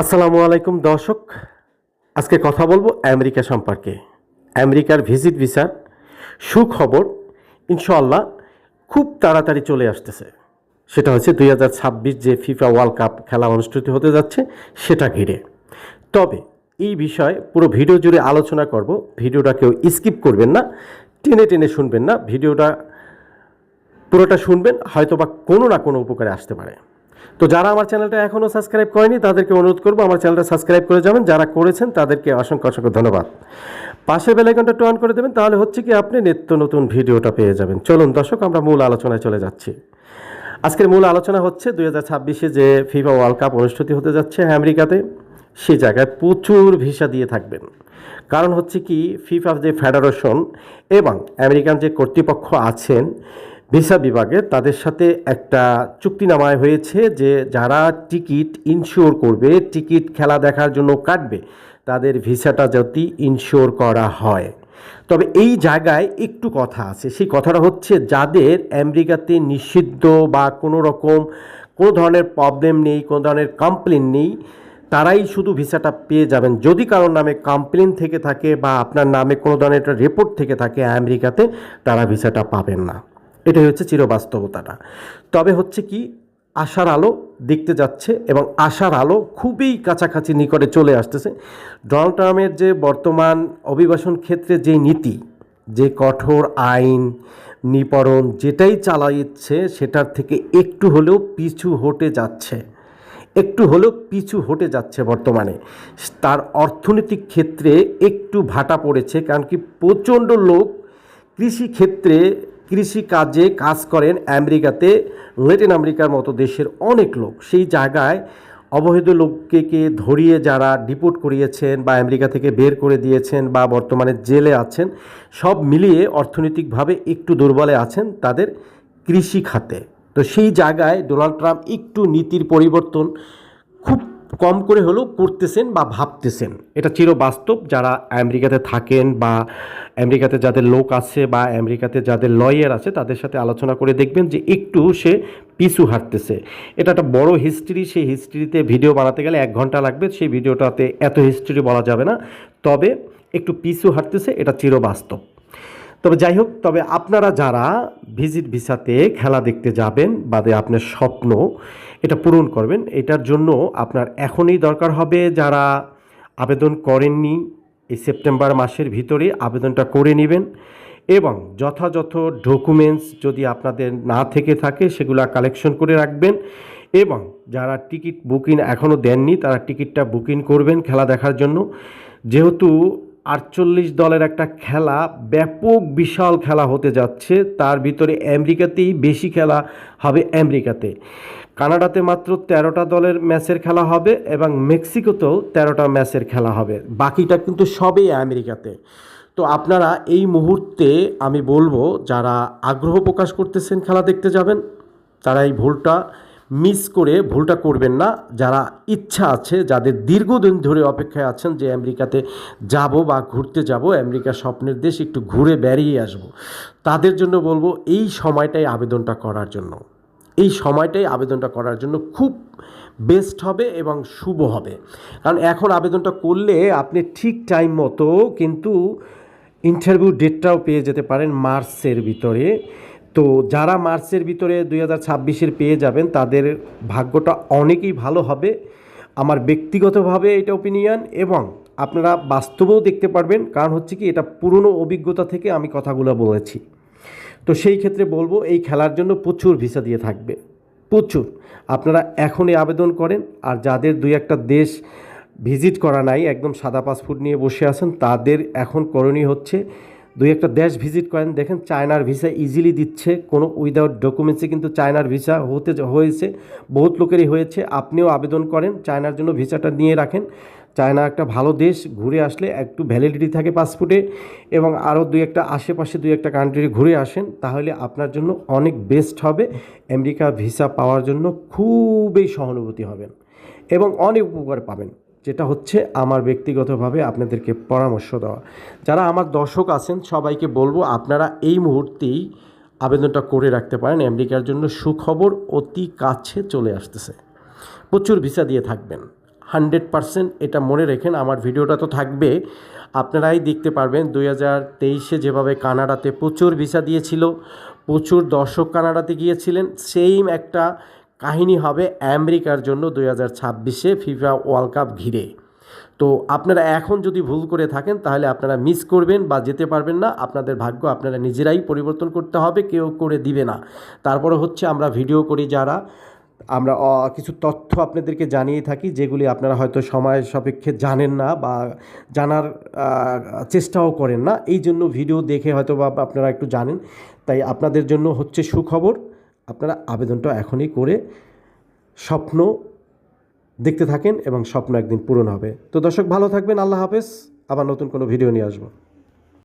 আসসালামু আলাইকুম, দর্শক। আজকে কথা বলব আমেরিকা সম্পর্কে। আমেরিকার ভিজিট ভিসার সুখবর ইনশাল্লাহ খুব তাড়াতাড়ি চলে আসতেছে। সেটা হচ্ছে দুই হাজার ছাব্বিশ যে ফিফা ওয়ার্ল্ড কাপ খেলা অনুষ্ঠিত হতে যাচ্ছে সেটা ঘিরে। তবে এই বিষয়ে পুরো ভিডিও জুড়ে আলোচনা করব। ভিডিওটা কেউ স্কিপ করবেন না, টেনে টেনে শুনবেন না। ভিডিওটা পুরোটা শুনবেন হয়তো বা কোনো না কোনো উপকারে আসতে পারে। তো যারা আমার চ্যানেলটা এখনও সাবস্ক্রাইব করেনি, তাদেরকে অনুরোধ করব আমার চ্যানেলটা সাবস্ক্রাইব করে যাবেন। যারা করেছেন, তাদেরকে অসংখ্য অসংখ্য ধন্যবাদ। পাশের বেলাইকনটা টু অন করে দেবেন, তাহলে হচ্ছে কি আপনি নিত্য নতুন ভিডিওটা পেয়ে যাবেন। চলুন দর্শক, আমরা মূল আলোচনায় চলে যাচ্ছি। আজকের মূল আলোচনা হচ্ছে দুই হাজার ছাব্বিশে যে ফিফা ওয়ার্ল্ড কাপ অনুষ্ঠিত হতে যাচ্ছে আমেরিকাতে, সে জায়গায় প্রচুর ভিসা দিয়ে থাকবেন। কারণ হচ্ছে কি ফিফা যে ফেডারেশন এবং আমেরিকান যে কর্তৃপক্ষ আছেন ভিসা বিভাগে তাদের সাথে একটা চুক্তিনামায় হয়েছে যে যারা টিকিট ইনশিওর করবে, টিকিট খেলা দেখার জন্য কাটবে, তাদের ভিসাটা যদি ইনশিওর করা হয়। তবে এই জায়গায় একটু কথা আছে। সেই কথাটা হচ্ছে যাদের আমেরিকাতে নিষিদ্ধ বা কোনো রকম কোনো ধরনের প্রবলেম নেই, কোনো ধরনের কমপ্লেন নেই, তারাই শুধু ভিসাটা পেয়ে যাবেন। যদি কারোর নামে কমপ্লেন থেকে থাকে বা আপনার নামে কোনো ধরনের রিপোর্ট থেকে থাকে আমেরিকাতে, তারা ভিসাটা পাবেন না। এটাই হচ্ছে চিরবাস্তবতাটা। তবে হচ্ছে কি, আশার আলো দেখতে যাচ্ছে এবং আশার আলো খুবই কাছাকাছি নিকটে চলে আসতেছে। ডোনাল্ড ট্রাম্পের যে বর্তমান অভিবাসন ক্ষেত্রে যে নীতি, যে কঠোর আইন, নিপরণ যেটাই চালাইচ্ছে সেটার থেকে একটু হলেও পিছু হটে যাচ্ছে। একটু হলেও পিছু হটে যাচ্ছে বর্তমানে। তার অর্থনৈতিক ক্ষেত্রে একটু ভাটা পড়েছে, কারণ কি প্রচণ্ড লোক কৃষি ক্ষেত্রে কৃষি কাজে কাজ করেন আমেরিকাতে। ল্যাটিন আমেরিকার মতো দেশের অনেক লোক সেই জায়গায় অবৈধ লোককে ধরিয়ে যারা ডিপোর্ট করিয়েছেন বা আমেরিকা থেকে বের করে দিয়েছেন বা বর্তমানে জেলে আছেন, সব মিলিয়ে অর্থনৈতিকভাবে একটু দুর্বলে আছেন তাদের কৃষি খাতে। তো সেই জায়গায় ডোনাল্ড ট্রাম্প একটু নীতির পরিবর্তন খুব কম করে হলেও করতেছেন বা ভাবতেছেন। এটা চির বাস্তব। যারা আমেরিকাতে থাকেন বা আমেরিকাতে যাদের লোক আছে বা আমেরিকাতে যাদের লয়ার আছে, তাদের সাথে আলোচনা করে দেখবেন যে একটু সে পিছু হাঁটতেছে। এটা একটা বড় হিস্ট্রি সেই হিস্ট্রিতে ভিডিও বানাতে গেলে এক ঘণ্টা লাগবে। সেই ভিডিওটাতে এত হিস্ট্রি বলা যাবে না। তবে একটু পিছু হাঁটতেছে, এটা চির বাস্তব। তবে যাই হোক, তবে আপনারা যারা ভিজিট ভিসাতে খেলা দেখতে যাবেন, বাদে আপনার স্বপ্ন এটা পূরণ করবেন। এটার জন্য আপনার এখনই দরকার হবে যারা আবেদন করেননি, এই সেপ্টেম্বর মাসের ভিতরে আবেদনটা করে নেবেন এবং যথাযথ ডকুমেন্টস যদি আপনাদের না থেকে থাকে সেগুলো কালেকশন করে রাখবেন এবং যারা টিকিট বুকিং এখনও দেননি তারা টিকিটটা বুকিং করবেন খেলা দেখার জন্য। যেহেতু আটচল্লিশ দলের একটা খেলা, ব্যাপক বিশাল খেলা হতে যাচ্ছে। তার ভিতরে আমেরিকাতেই বেশি খেলা হবে আমেরিকাতে। কানাডাতে মাত্র তেরোটা দলের ম্যাচের খেলা হবে এবং মেক্সিকোতেও তেরোটা ম্যাচের খেলা হবে। বাকিটা কিন্তু সবই আমেরিকাতে। তো আপনারা এই মুহূর্তে আমি বলব, যারা আগ্রহ প্রকাশ করতেছেন খেলা দেখতে যাবেন, তারা এই ভুলটা মিস করে ভুলটা করবেন না। যারা ইচ্ছা আছে, যাদের দীর্ঘদিন ধরে অপেক্ষায় আছেন যে আমেরিকাতে যাব বা ঘুরতে যাব আমেরিকা স্বপ্নের দেশ একটু ঘুরে বেরিয়ে আসব, তাদের জন্য বলব এই সময়টাই আবেদনটা করার জন্য। এই সময়টাই আবেদনটা করার জন্য খুব বেস্ট হবে এবং শুভ হবে। কারণ এখন আবেদনটা করলে আপনি ঠিক টাইম মতো কিন্তু ইন্টারভিউ ডেটটাও পেয়ে যেতে পারেন মার্চের ভিতরে। তো যারা মার্চের ভিতরে দুই হাজার ছাব্বিশের পেয়ে যাবেন, তাদের ভাগ্যটা অনেকই ভালো হবে। আমার ব্যক্তিগতভাবে এটা ওপিনিয়ন এবং আপনারা বাস্তবেও দেখতে পারবেন, কারণ হচ্ছে কি এটা পুরনো অভিজ্ঞতা থেকে আমি কথাগুলো বলেছি। তো সেই ক্ষেত্রে বলব, এই খেলার জন্য প্রচুর ভিসা দিয়ে থাকবে। প্রচুর। আপনারা এখনই আবেদন করেন, আর যাদের দুই একটা দেশ ভিজিট করা নাই, একদম সাদা পাসপোর্ট নিয়ে বসে আছেন, তাদের এখন করণীয় হচ্ছে দুই একটা দেশ ভিজিট করেন। দেখেন চায়নার ভিসা ইজিলি দিচ্ছে। কোনো উইদাউট ডকুমেন্টসে কিন্তু চায়নার ভিসা হতে হয়েছে। বহুত লোকেরই হয়েছে। আপনিও আবেদন করেন। চায়নার জন্য ভিসাটা নিয়ে রাখেন। চায়না একটা ভালো দেশ। ঘুরে আসলে একটু ভ্যালিডিটি থাকে পাসপোর্টে এবং আরও দুই একটা আশেপাশে দুই একটা কান্ট্রি ঘুরে আসেন, তাহলে আপনার জন্য অনেক বেস্ট হবে। আমেরিকা ভিসা পাওয়ার জন্য খুবই সহানুভূতি হবেন এবং অনেক উপকার পাবেন। যেটা হচ্ছে আমার ব্যক্তিগতভাবে আপনাদেরকে পরামর্শ দেওয়া। যারা আমার দর্শক আছেন, সবাইকে বলব আপনারা এই মুহূর্তেই আবেদনটা করে রাখতে পারেন। আমেরিকার জন্য সুখবর অতি কাছে চলে আসতেছে। প্রচুর ভিসা দিয়ে থাকবেন। হান্ড্রেড পারসেন্ট এটা মনে রেখেন, আমার ভিডিওটা তো থাকবে। আপনারাই দেখতে পারবেন, দুই হাজার তেইশে যেভাবে কানাডাতে প্রচুর ভিসা দিয়েছিল, প্রচুর দর্শক কানাডাতে গিয়েছিলেন সেম একটা কাহিনী হবে আমেরিকার জন্য দুই হাজার ছাব্বিশে ফিফা ওয়ার্ল্ড কাপ ঘিরে। তো আপনারা এখন যদি ভুল করে থাকেন, তাহলে আপনারা মিস করবেন বা যেতে পারবেন না। আপনাদের ভাগ্য আপনারা নিজেরাই পরিবর্তন করতে হবে, কেউ করে দিবে না। তারপরে হচ্ছে আমরা ভিডিও করি যারা। আমরা কিছু তথ্য আপনাদেরকে জানিয়ে থাকি, যেগুলি আপনারা হয়তো সময় সাপেক্ষে জানেন না বা জানার চেষ্টাও করেন না। এই জন্য ভিডিও দেখে হয়তো বা আপনারা একটু জানেন। তাই আপনাদের জন্য হচ্ছে সুখবর। আপনারা আবেদনটা এখনই করে স্বপ্ন দেখতে থাকেন এবং স্বপ্ন একদিন পূরণ হবে। তো দর্শক, ভালো থাকবেন, আল্লাহ হাফেজ। আবার নতুন কোনো ভিডিও নিয়ে আসব।